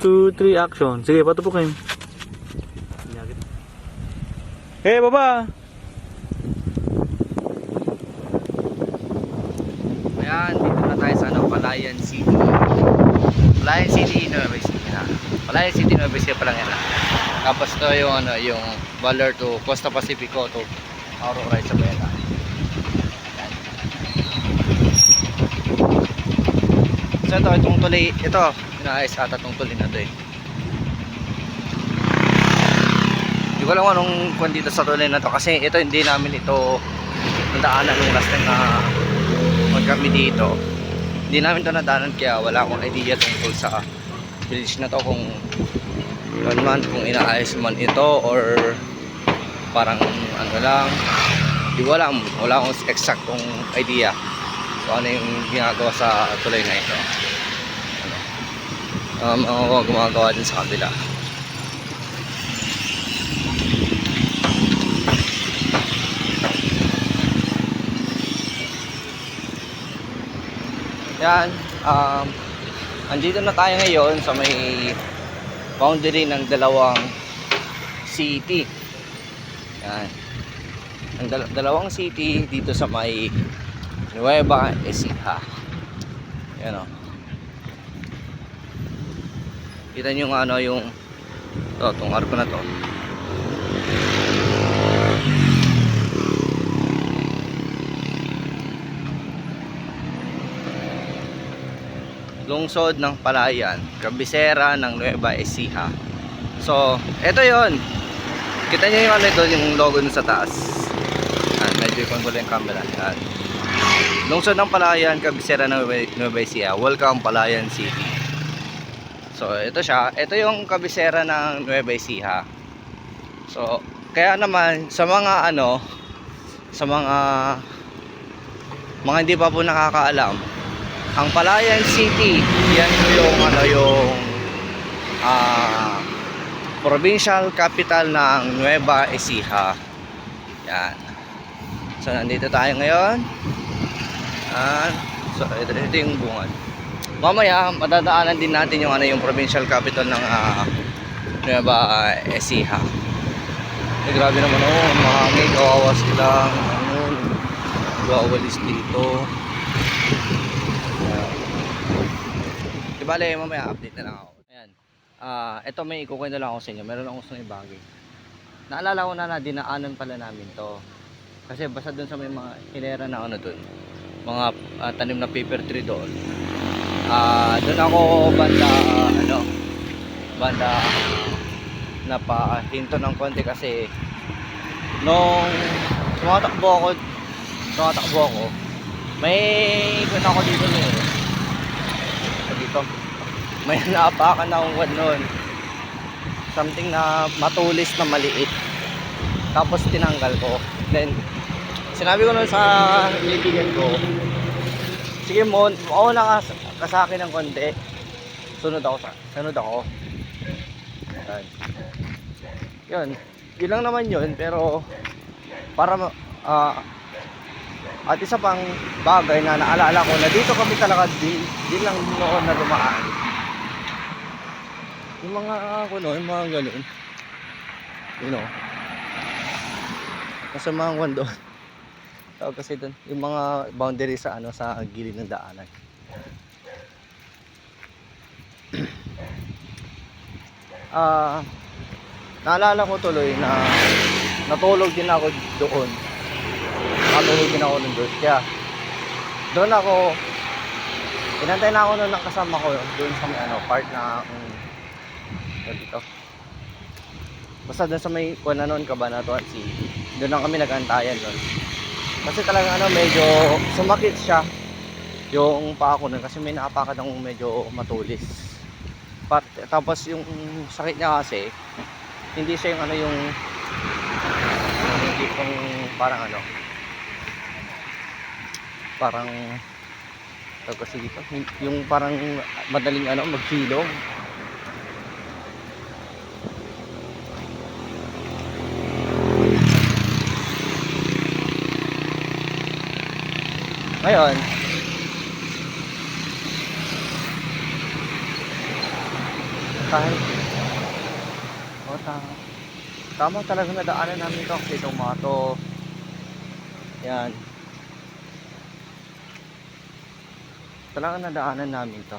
2, 3, action. Sige, patupukin. Hey, baba! Ayan, dito na tayo sa ano, Palayan City. Palayan City, Nueva Ecija. Palayan City, Nueva Ecija pa lang yan. ah. Tapos to yung ano, yung Baler to Costa Pacifico to Aurora Isabela. Ayan. So ito, itong tuloy, ito, inaayos ata itong tuloy na to eh. Hindi ko alam anong kung sa tuloy na to kasi ito hindi namin ito nadaanan nung last time na pag kami dito. Hindi namin to nadaanan kaya wala akong idea tungkol sa village na to kung ano man kung inaayos man ito or parang ano lang. Hindi ko alam wala akong eksaktong idea kung ano yung ginagawa sa tulay na ito ano, um, ang gumagawa din sa kabila Yan. Um, andito na tayo ngayon sa may boundary ng dalawang city. Yan. Ang dal- dalawang city dito sa may Nueva Ecija. Yan o. Kita nyo ano yung to, tong arko na to. lungsod ng Palayan, kabisera ng Nueva Ecija. So, eto yon. Kita niyo yung ano ito, yung logo dun sa taas. Yan, medyo ikon ko lang yung camera. Yan. Lungsod ng Palayan, kabisera ng Nueva- Ecija. Welcome Palayan City. So, ito siya. Ito yung kabisera ng Nueva Ecija. So, kaya naman sa mga ano, sa mga mga hindi pa po nakakaalam, ang Palayan City, yan yung ano yung ah provincial capital ng Nueva Ecija. Yan. So nandito tayo ngayon. Yan. So ito, ito yung bungad. Mamaya madadaanan din natin yung ano yung provincial capital ng ah, Nueva Ecija. Eh, grabe naman oh, mahangin, kawawa silang ano, gawalis dito. Di bale, mamaya update na lang ako. Ayan. Ah, ito may ikukwento lang ako sa inyo. Meron akong gustong ibagi. Naalala ko na na dinaanan pala namin to. Kasi basta dun sa may mga hilera na ano dun. Mga ah, tanim na paper tree doon. Ah, doon ako banda ah, ano banda napahinto ng konti kasi nung tumatakbo ako tumatakbo ako may kung ako dito eh dito? May naapakan na akong noon. Something na matulis na maliit. Tapos tinanggal ko. Then sinabi ko nun sa kaibigan ko sige mo mauna ka, ka sa akin ng konti sunod ako sa sunod ako yan yun yun lang naman yun pero para ah at isa pang bagay na naalala ko na dito kami talaga di, di lang noon na dumaan. Yung mga ano, yung mga ganun. You know. Mga kwan doon. Tawag kasi doon. Yung mga boundary sa ano sa gilid ng daanan. Ah, naalala ko tuloy na natulog din ako doon nakatulog din ako nun doon. Kaya, doon ako, inantay na ako nun ng kasama ko doon sa may ano, part na, um, dito. Basta doon sa may kuha na noon, Cabanatuan City. Doon lang kami nag-antayan nun. Kasi talaga ano, medyo sumakit siya yung paa ko nun kasi may naapakan akong medyo matulis. Pat, tapos yung sakit niya kasi, hindi siya yung ano yung yung tipong parang ano parang kasi dito yung parang madaling ano maghilom ngayon kahit o tama. Tama talaga na daanan namin to kasi itong mga to. Yan. Talaga na daanan namin to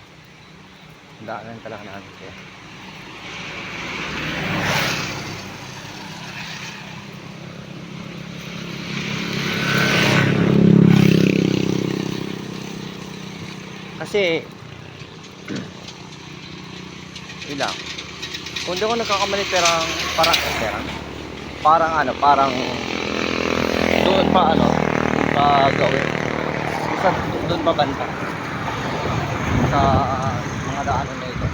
daanan talaga namin to kasi ilang kung di ako nagkakamali parang eh, perang? Parang ano parang doon pa ano pa gawin. Isa doon pa banda. Sa mga daanan na ito.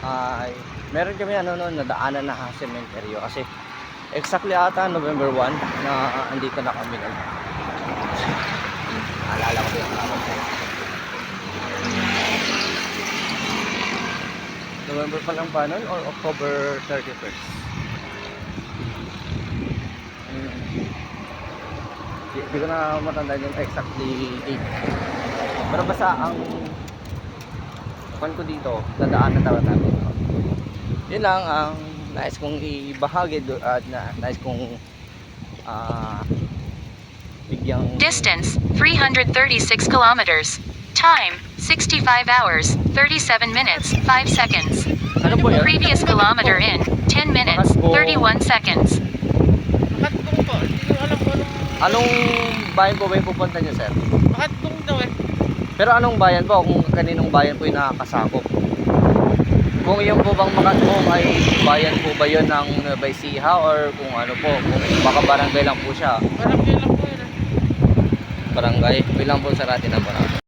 Ay meron kami ano noon na daanan na ha, cementerio kasi exactly ata November 1 na andito na kami noon Alala ko yung araw. November pa lang ba nun or October 31st? Hmm. Di, di ko na matandaan yung exactly date. Pero basta ang pan ko dito, nadaan na talaga namin. Yun lang ang nais kong ibahagi at na, nais kong ah bigyang Distance 336 kilometers. Time 65 hours 37 minutes 5 seconds. ano po yun? Previous kilometer in 10 minutes 31 seconds. Makatbong po. Hindi ko alam kung anong Anong bayan po ba yung pupunta niyo, sir? makatbong daw eh. Pero anong bayan po? Kung kaninong bayan po yung nakakasakop? Kung yung po bang Makatbong ay bayan po ba yun ng Nueva Ecija or kung ano po, kung baka barangay lang po siya. Parang yun lang. Barangay, bilang po sa ratin ng barangay.